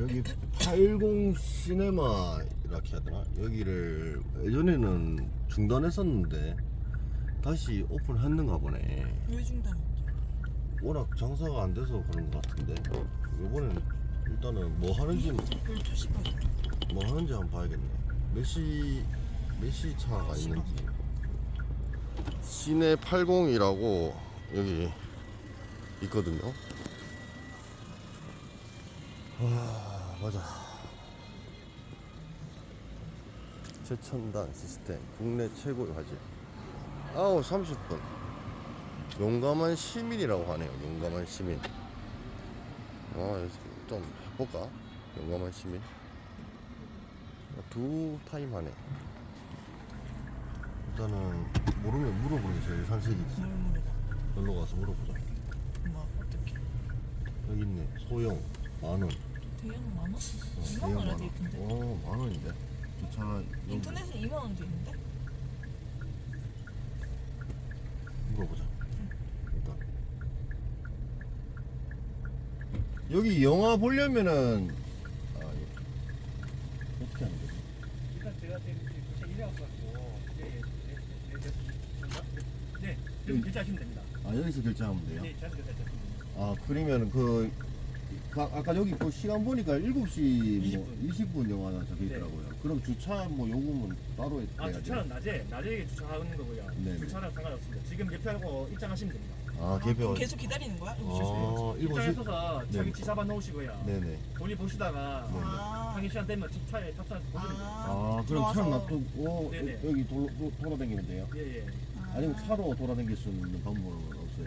여기 80 시네마 이렇게 되나? 여기를 예전에는 중단했었는데 다시 오픈했는가 보네. 왜 중단했지? 워낙 장사가 안 돼서 그런 것 같은데. 이번엔 일단은 뭐 하는지 12시까지 뭐 하는지 한번 봐야겠네. 몇 시, 몇 시 차가 있는지. 시내 80이라고 여기 있거든요. 와, 맞아. 최첨단 시스템, 국내 최고의 화질. 아우, 30분. 용감한 시민이라고 하네요. 용감한 시민. 와, 여기서 좀 해볼까? 용감한 시민. 두 타임 하네. 일단은 모르면 물어보는 게 제일 산책이지. 뭘 모르다 놀러 가서 물어보자. 뭐 어떻게 여기 있네. 소형 만 원. 대형 만 원? 어, 2만 대형 원이라 돼. 있던데 어, 만 원인데. 이차 인터넷에 2만 원도 있는데? 물어보자. 일단 여기 영화 보려면은 아, 예. 어떻게 하는 거지? 일단 제가 지금 제 일해 갖고 네, 네, 네, 네, 네, 네, 음. 결제하시면 됩니다. 아 여기서 결제하면 돼요? 네, 저한테 결제하시면 됩니다. 아 그러면 그, 그 아까 여기 그 시간 보니까 7시 뭐 20분 영화나 적혀 있더라고요. 그럼 주차 뭐 요금은 따로 아 내야 돼요? 주차는 낮에 낮에 주차하는 거고요. 네네. 주차랑 상관없습니다. 지금 예표하고 입장하시면 됩니다. 아 그럼 개표. 계속 기다리는 거야? 아 일본 시. 입장하셔서 네. 자기 지 잡아 놓으시고요. 네네. 본인 보시다가 네. 아, 상위 시간 되면 집 차에 탑승해서 보시면 됩니다. 아 그럼 차 들어와서. 놔두고 네네. 여기 돌, 돌, 돌아다니면 돼요? 예, 예. 아. 아니면 차로 돌아다닐 수 있는 방법은 없어요?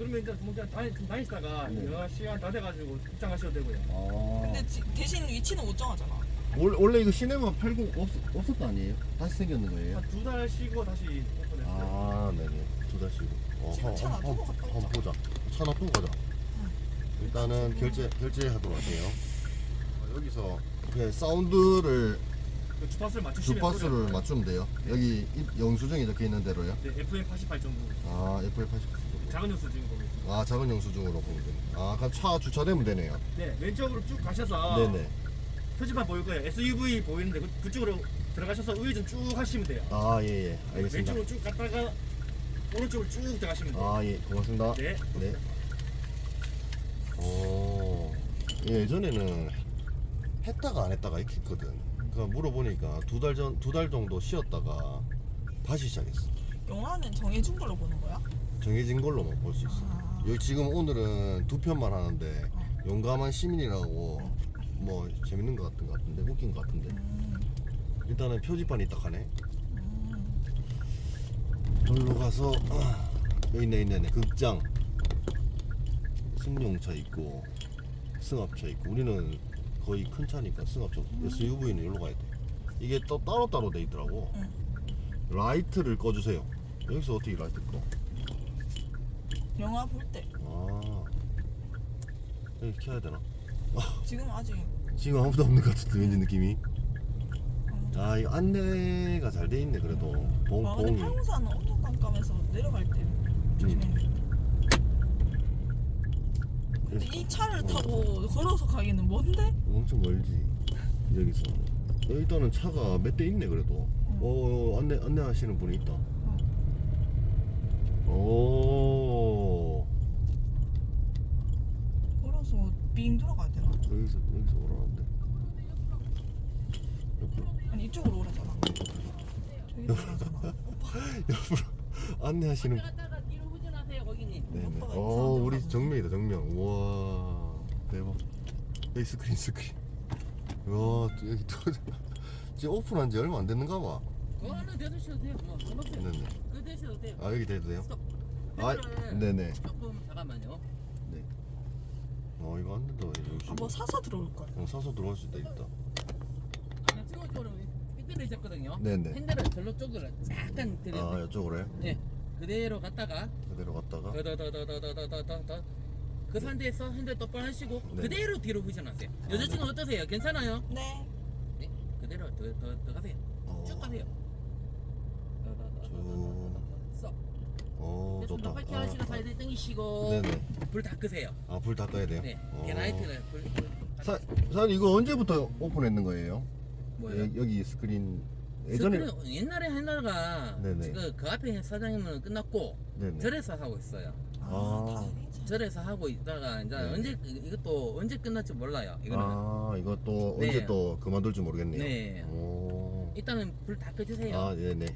그러면 이제 뭐 그냥 다니, 좀 다니시다가 네. 영화 시간 다 돼가지고 입장하셔도 되고요. 아. 근데 지- 대신 위치는 못 정하잖아. 원- 원래 이거 시네마 80 없, 없었다 아니에요? 다시 생겼는 거예요? 한 두 달 쉬고 다시 오픈했어요. 아 네네. 두 달씩 어, 지금 한- 차 한- 갔다 한번 보자. 차 놔두고 가자. 일단은 결제 결제하도록 할게요. 어, 여기서 그냥 사운드를 그 주파수를 맞추시면 주파수를 맞추면 돼요. 여기 입- 영수증이 적혀 있는 대로요. 네, FM 88.9 아 FL 80 작은 뉴스 지금 보고 있습니다. 아 작은 영수증으로 보면 되네 아 그럼 차 주차되면 되네요 네, 왼쪽으로 쭉 가셔서 네네 표지판 보일 거예요. SUV 보이는데 그, 그쪽으로 들어가셔서 우회전 쭉 하시면 돼요. 아 예예 알겠습니다 왼쪽으로 쭉 갔다가 오른쪽으로 쭉 들어가시면 돼요. 아 예 고맙습니다 네. 네. 오, 예전에는 했다가 안 했다가 이렇게 했거든. 그러니까 물어보니까 두 달 전, 두 달 정도 쉬었다가 다시 시작했어. 영화는 정해준 걸로 보는 거야? 정해진 걸로만 볼 수 있어. 아, 여기 지금 오늘은 두 편만 하는데 어. 용감한 시민이라고 뭐 재밌는 것 같은 것 같은데 웃긴 것 같은데 음, 일단은 표지판이 딱 하네. 음. 놀러 가서 아, 여기 있네 있네 있네 극장 승용차 있고 승합차 있고 우리는 거의 큰 차니까 승합차 SUV는 여기로 가야 돼 이게 또 따로따로 돼 있더라고 응. 라이트를 꺼주세요 여기서 어떻게 라이트 꺼? 영화 볼 때. 아. 여기 켜야 되나? 지금 아직 지금 아무도 없는 것 같은데 왠지 느낌이? 음. 아 이거 안내가 잘 돼 있네 그래도. 봉, 와 아, 근데 봉이. 팔공사는 엄청 깜깜해서 내려갈 때 조심해야 돼. 근데 이 차를 타고 걸어서 가기는 뭔데? 엄청 멀지 여기서. 어, 일단은 차가 몇 대 있네 그래도. 어 안내 안내하시는 분이 있다. 오 걸어서 빙 돌아가야 되나? 여기서 여기서 오라는데 옆으로 아니 이쪽으로 오라잖아. 저기로 오라잖아. 옆으로 안내하시는 분 갔다가 뒤로 후진하세요 고객님. 네네 오빠가 어 이상한 우리 데로 정명이다 정명 우와 대박 여기 스크린 스크린 와 여기 또 지금 오픈한 지 얼마 안 됐는가 봐 그거는 대드셔도 돼요. 뭐 상관없어요. 네네 그 대셔도 돼요. 아 여기 돼도 돼요? 스톱. 아 네네 조금 잠깐만요. 어 이거 안 된다 여기 아, 뭐 사서 들어올 걸. 어, 사서 들어갈 수 있다 있다 그냥 찍어줘로 삐뚤어 있었거든요. 네네 핸들을 절로 쪽으로 약간 아 들여. 이쪽으로 해 네. 그대로 갔다가 그대로 갔다가 더더더더더더더더 그 상태에서 핸들 똑바로 하시고 네. 그대로 뒤로 후진하세요. 여자친구 어떠세요? 괜찮아요? 네. 네. 그대로 더더 더 가세요. 어, 쭉 가세요. 쏙. 어. 좋다 파이팅 하시고 사이드 땡기시고 네네 불 다 끄세요. 아불다 꺼야 돼요? 네. 어. 개라이트는 불, 불 사, 사장님 이거 언제부터 오픈했는 거예요? 뭐예요? 여, 여기 스크린 예전에 스크린 옛날에 하나가 네네. 지금 그 앞에 사장님은 끝났고 네네. 절에서 하고 있어요. 아. 절에서 하고 있다가 이제 네. 언제 이것도 언제 끝날지 몰라요. 이거는 아 이것도 네. 언제 또 그만둘지 모르겠네요. 네. 오. 일단은 불 다 끄주세요. 아 네네.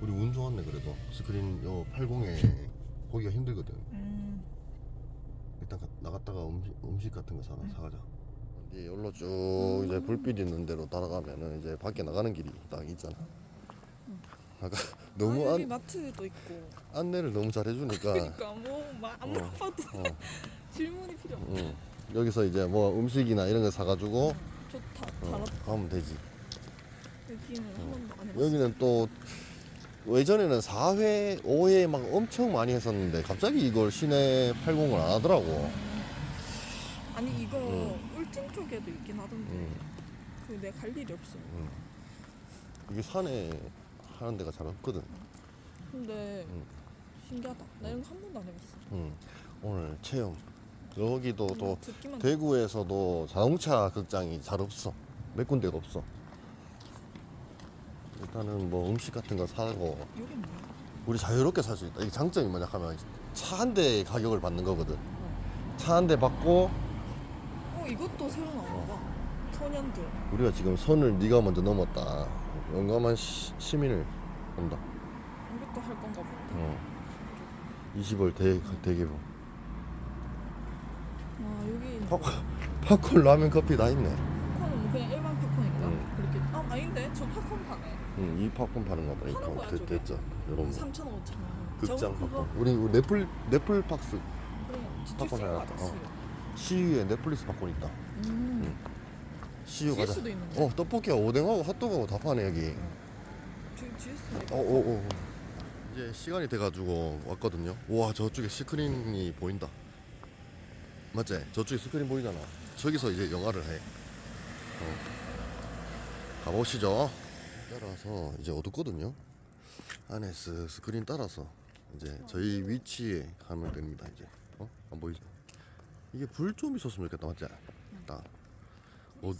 우리 운 좋았네 그래도 스크린 요 80에 보기가 힘들거든. 음. 일단 가- 나갔다가 음식, 음식 같은 거 사, 사가자. 이제 여기로 쭉 이제 불빛 있는 데로 따라가면은 이제 밖에 나가는 길이 딱 있잖아. 아까 너무 아, 여기 안, 마트도 있고. 안내를 너무 잘해주니까. 그러니까 뭐안 어. 물어봐도 어, 질문이 필요 없어. 응. 여기서 이제 뭐 음식이나 이런 거 사가지고 좋다. 어, 잘했다. 가면 되지. 여기는 한 번도 안 해봤어. 여기는 또 예전에는 4회, 5회 막 엄청 많이 했었는데 갑자기 이걸 시내 80을 안 하더라고. 아니 이거 음. 울진 쪽에도 있긴 하던데. 응, 그 내가 갈 일이 없어. 응. 이게 산에 하는 데가 잘 없거든. 근데 음. 신기하다. 나 이런 거 한 번도 안 해봤어. 응. 오늘 체험. 여기도 또 듣기만 대구에서도 자동차 극장이 잘 없어. 몇 군데가 없어. 일단은 뭐 음식 같은 거 사고 여기 뭐야? 우리 자유롭게 살 수 있다. 이게 장점이 뭐냐 하면 차 한대 가격을 받는 거거든. 차 한 대 받고 어 이것도 새로 나왔나 봐. 소년들. 우리가 지금 선을 네가 먼저 넘었다. 용감한 시, 시민을 한다. 이것도 할 건가 보다. 어. 20월 대, 대개봉. 아 여기 팝콘, 팝콘, 라면, 커피 다 있네. 팝콘은 뭐 그냥 일반 팝콘인가? 음. 그렇게 아 아닌데 저 팝콘 파네. 응, 이 팝콘 파는 거 보니까 거야, 됐, 저게? 됐죠. 거. 3천 5천 원. 극장 팝콘. 우리 넷플 넷플박스. 팝콘 팝콘. 알았다. 어. CU에 넷플릭스 팝콘 있다. 음. CU 가자. 있는데. 어 떡볶이와 오뎅하고 핫도그하고 다 파네 여기. 지- 지을 수도 있고. 어, 어, 어. 이제 시간이 돼가지고 왔거든요. 와 저쪽에 스크린이 보인다. 맞지? 저쪽에 스크린 보이잖아. 저기서 이제 영화를 해. 어. 가보시죠. 따라서 이제 어둡거든요. 안에 스 스크린 따라서 이제 저희 위치에 가면 됩니다. 이제 어? 안 보이죠? 이게 불 좀 있었으면 좋겠다, 맞지? 딱. 어,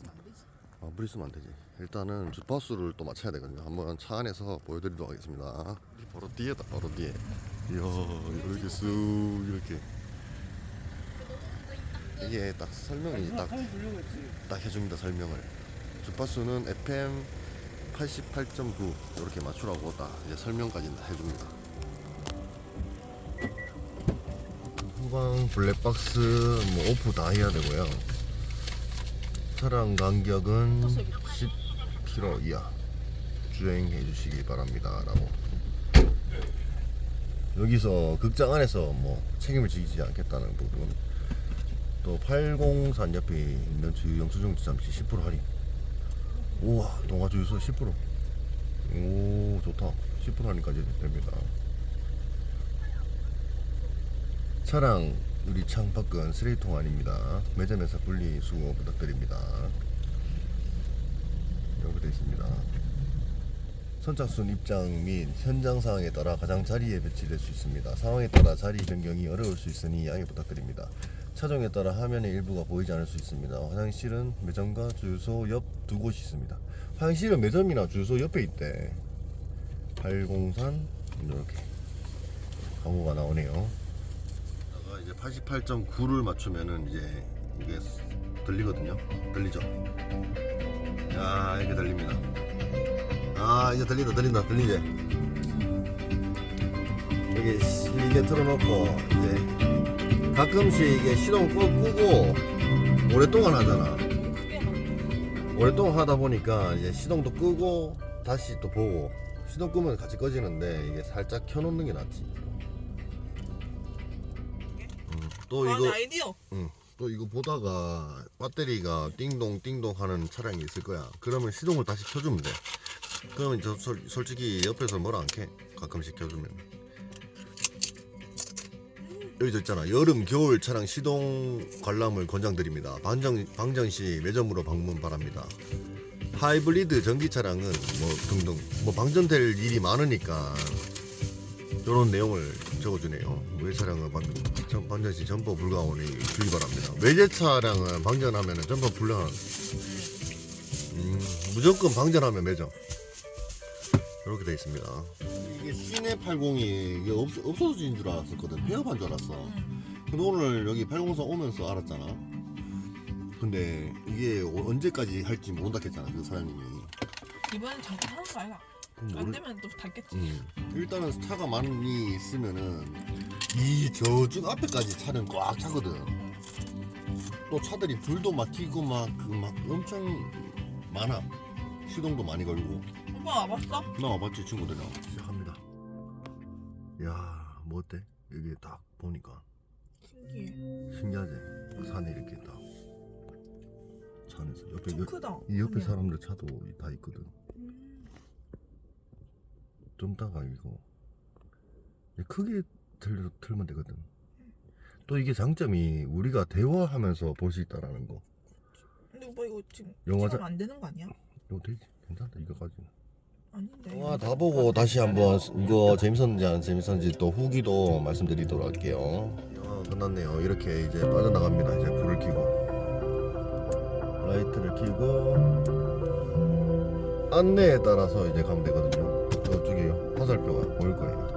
아, 물 있으면 안 되지. 일단은 주파수를 또 맞춰야 되거든요. 한번 차 안에서 보여드리도록 하겠습니다. 바로 뒤에다, 바로 뒤에. 이야, 이렇게 쑥 이렇게. 이게 딱 설명이 딱. 딱 해줍니다. 설명을. 주파수는 FM 88.9 이렇게 맞추라고 딱 이제 설명까지 다 해줍니다. 후방 블랙박스 뭐 오프 다 해야 되고요. 차량 간격은 10km 이하 주행해 주시기 바랍니다. 라고. 여기서 극장 안에서 뭐 책임을 지지 않겠다는 부분. 또 803 옆에 있는 주유 영수증 잠시 10% 할인. 우와, 동화 주유소 10%. 오, 좋다. 10% 할인까지 됩니다. 차량 유리 창밖은 쓰레기통 아닙니다. 매점에서 분리 수거 부탁드립니다. 이렇게 되어 있습니다. 선착순 입장 및 현장 상황에 따라 가장 자리에 배치될 수 있습니다. 상황에 따라 자리 변경이 어려울 수 있으니 양해 부탁드립니다. 차종에 따라 화면의 일부가 보이지 않을 수 있습니다. 화장실은 매점과 주유소 옆 두 곳이 있습니다. 화장실은 매점이나 주유소 옆에 있대. 803 이렇게 광고가 나오네요. 다가 이제 88.9를 맞추면은 이제 이게 들리거든요. 들리죠? 야 이게 들립니다. 아 이제 들린다 들린다 들리지? 시- 이게 틀어놓고 이제 가끔씩 이게 시동 끄, 끄고 오랫동안 하잖아. 오랫동안 하다 보니까 이제 시동도 끄고 다시 또 보고 시동 끄면 같이 꺼지는데 이게 살짝 켜놓는 게 낫지. 음, 또 아, 이거 아이디어. 응. 또 이거 보다가 배터리가 띵동 띵동 하는 차량이 있을 거야. 그러면 시동을 다시 켜주면 돼. 그러면 저 솔, 솔직히 옆에서 뭐라 안 켜. 가끔씩 켜주면. 여기 저 있잖아. 여름, 겨울 차량 시동 관람을 권장드립니다. 방정, 방정 시 매점으로 방문 바랍니다. 하이브리드 전기 차량은 뭐 등등 뭐 방전될 일이 많으니까 이런 내용을 적어주네요. 외 차량은 방, 전- 방전 시 점퍼 불가 오니 주의 바랍니다. 외제 차량은 방전하면 점퍼 불가. 음, 무조건 방전하면 매죠. 이렇게 돼 있습니다. 이게 시내 80이 이게 없, 없어진 줄 알았었거든. 폐업한 줄 알았어. 응. 근데 오늘 여기 804 오면서 알았잖아. 근데 이게 언제까지 할지 모른다 했잖아 그 사장님이. 이번엔 자꾸 하는 거 아니야? 안 되면 또 닫겠지. 음. 일단은 차가 많이 있으면은 이 저쪽 앞에까지 차는 꽉 차거든. 또 차들이 불도 막히고 막그 막 엄청 많아. 시동도 많이 걸고. 오빠 와봤어? 나 와봤지 친구들이랑. 야, 뭐 어때? 여기 딱 보니까 신기해. 신기하지? 산에 이렇게 딱 산에서 옆에 좀 여, 크다. 이 옆에. 사람들 차도 다 있거든. 음. 좀 따가 이거 크게 틀, 틀면 되거든 또 이게 장점이 우리가 대화하면서 볼 수 있다라는 거 근데 오빠 이거 지금 영화자- 촬영 안 되는 거 아니야? 이거 되지 괜찮다 이거까지 아닌데. 영화 다 보고 다시 한번 이거 재밌었는지 안 재밌었는지 또 후기도 말씀드리도록 할게요. 영화 끝났네요. 이렇게 이제 빠져나갑니다. 이제 불을 켜고. 라이트를 켜고. 안내에 따라서 이제 가면 되거든요. 저쪽에 화살표가 보일 거예요.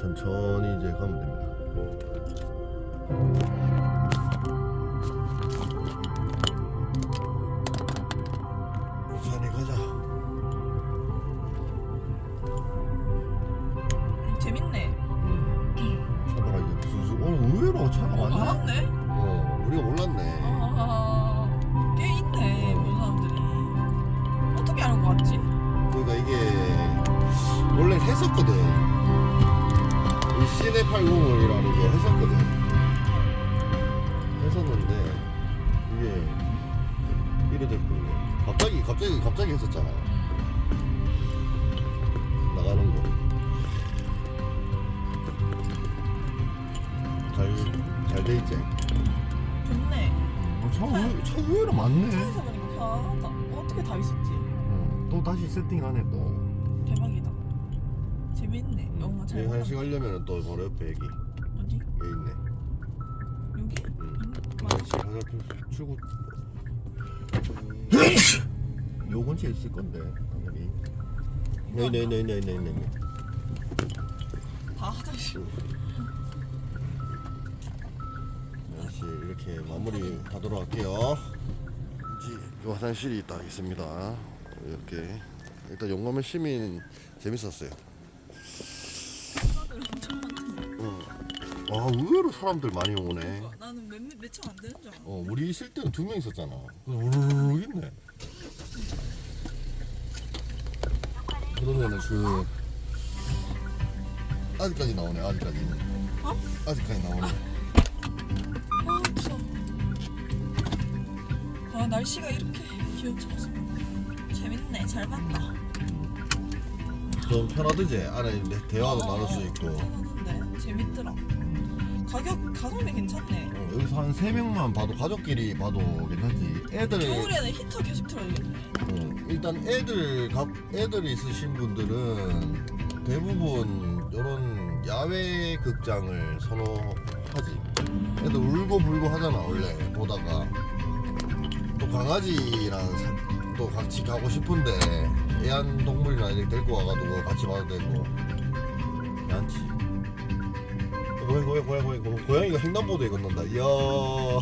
천천히 이제 가면 됩니다 어, 많네 많았네. 어 우리가 몰랐네. 아, 꽤 있네 본 사람들이. 어떻게 아는 거 같지? 그러니까 이게 원래 했었거든. 이 시내 80이라는 거 했었거든. 했었는데 이게 이래 됐고 갑자기 갑자기 갑자기 했었잖아 나 잘잘 돼 있지 좋네. 어, 차, 의, 차 의외로 많네 차에서 보니까 편하다. 어떻게 다 있었지? 어, 또 다시 세팅하네 또 대박이다. 재밌네. 영화 잘 여기 봤다. 한식 하려면 또 바로 옆에 여기 어디? 여기 있네 여기? 응. 음, 한식 화살표 출구 요 근처에 있을 건데 당연히 이거 아니야? 네네네네네네 다 화장실. 다시 이렇게 마무리 하도록 할게요. 이제 요 화장실이 있다 하겠습니다. 이렇게. 일단 용감한 시민 재밌었어요. 응. 와 의외로 사람들 많이 오네. 어, 나는 몇몇차안 되는 줄 알아. 어 우리 있을 때는 두 명 있었잖아. 우르르르 있네. 그러면은 그 아직까지 나오네 아직까지. 어? 아직까지 나오네 아 날씨가 이렇게 기온차서 재밌네. 잘 봤다. 좀 편하드지 안에 내- 대화도 나눌 수 있고 괜찮았는데 재밌더라. 가격 가성비 괜찮네. 어, 여기서 한세 명만 봐도 가족끼리 봐도 괜찮지 애들 겨울에는 히터 계속 틀어야겠네. 어, 일단 애들 각 애들 있으신 분들은 대부분 이런 야외 극장을 선호하지. 애들 울고 불고 하잖아 원래 보다가 또 강아지랑 사- 또 같이 가고 싶은데 애완동물이나 이렇게 데리고 와가지고 같이 봐도 되고 괜찮지. 어, 고양 고양 고양 고양 고양 고양이가 횡단보도에 건넌다. 이야 우와.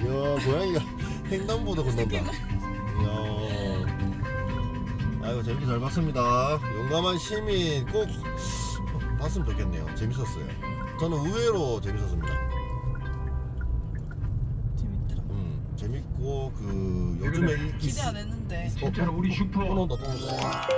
이야 고양이가 횡단보도 건넌다. 이야 아이고 재밌게 잘 봤습니다. 용감한 시민 꼭 봤으면 좋겠네요. 재밌었어요. 저는 의외로 재밌었습니다. 음 재밌고 그 요즘에 기대 안 했는데. 어, 진짜로 우리 슈퍼 또 나온다 또 나온다.